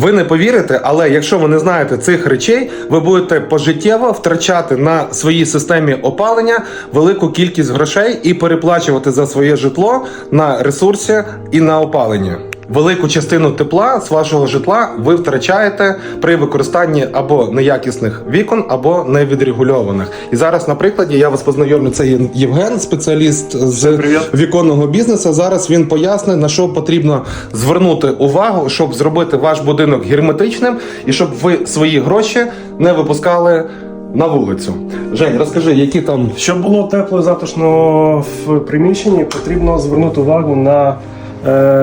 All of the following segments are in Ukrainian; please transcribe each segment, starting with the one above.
Ви не повірите, але якщо ви не знаєте цих речей, ви будете пожиттєво втрачати на своїй системі опалення велику кількість грошей і переплачувати за своє житло на ресурсі і на опалення. Велику частину тепла з вашого житла ви втрачаєте при використанні або неякісних вікон, або невідрегульованих. І зараз, на прикладі, я вас познайомлю. Це Євген, спеціаліст з віконного бізнесу. Зараз він пояснить, на що потрібно звернути увагу, щоб зробити ваш будинок герметичним і щоб ви свої гроші не випускали на вулицю. Жень, розкажи, які там Щоб було тепло і затишно в приміщенні, потрібно звернути увагу на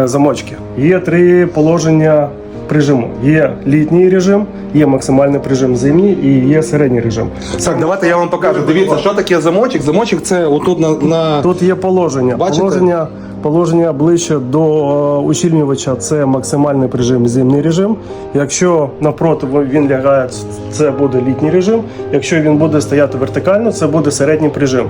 замочки. Є три положення прижиму. є літній режим, є максимальний прижим зимній і є середній режим. так, давайте я вам покажу. Дивіться, що таке замочок. Замочок це отут на, на... Тут є положення. Бачите? Положення, положення ближче до е, ущільнювача це максимальний режим, зимній режим. Якщо навпроти він лягає, це буде літній режим. Якщо він буде стояти вертикально, це буде середній режим.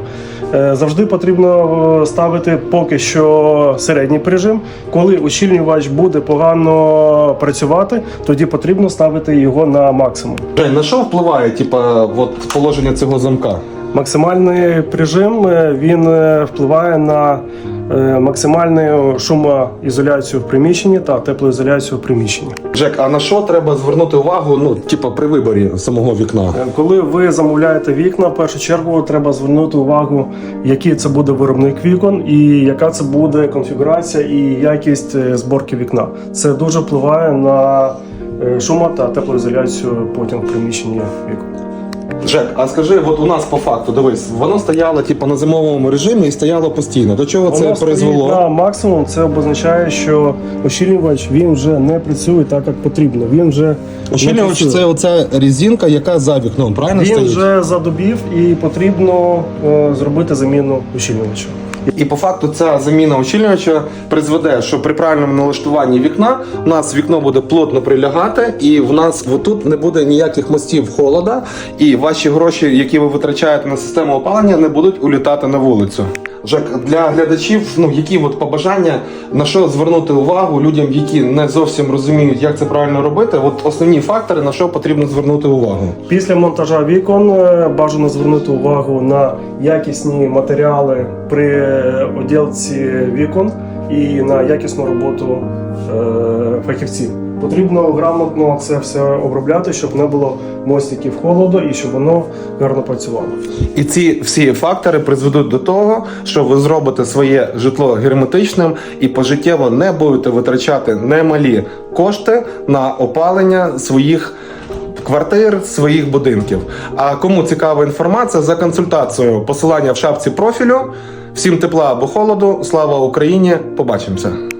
Е, Завжди потрібно е, ставити поки що середній режим. Коли ущільнювач буде погано працювати, тоді потрібно ставити його на максимум. На що впливає, типа, от положення цього замка? Максимальний режим е, він е, впливає на е, максимальну шумоізоляцію в приміщенні та теплоізоляцію в приміщенні. Жек, а на що треба звернути увагу? Ну, типа, при виборі самого вікна? Коли ви замовляєте вікна, в першу чергу треба звернути увагу, який це буде виробник вікон і яка це буде конфігурація і якість зборки вікна. Це дуже впливає на шумо та теплоізоляцію потім в приміщенні вікон. Жек, а скажи, от у нас по факту, дивись, воно стояло типу, на зимовому режимі і стояло постійно. До чого це Воно стоїть призвело? на максимум. Це обозначає, що ощільнювач він вже не працює так, як потрібно. Він вже не Ощільнювач працює. це оця резинка, яка за вікном, правильно він стоїть? вже задубів і потрібно е, зробити заміну ощільнювача. І по факту ця заміна очільнювача призведе, що при правильному налаштуванні вікна у нас вікно буде плотно прилягати, і в нас тут не буде ніяких мостів холода, і ваші гроші, які ви витрачаєте на систему опалення, не будуть улітати на вулицю. Жек, для глядачів, ну які от побажання, на що звернути увагу людям, які не зовсім розуміють, як це правильно робити. От основні фактори, на що потрібно звернути увагу. Після монтажа вікон е, бажано звернути увагу на якісні матеріали при оділці вікон і на якісну роботу е, фахівців. Потрібно грамотно це все обробляти, щоб не було мостиків холоду і щоб воно гарно працювало. І ці всі фактори призведуть до того, що ви зробите своє житло герметичним і пожиттєво не будете витрачати немалі кошти на опалення своїх. Квартир своїх будинків. А кому цікава інформація за консультацією посилання в шапці профілю. Всім тепла або холоду. Слава Україні! Побачимося!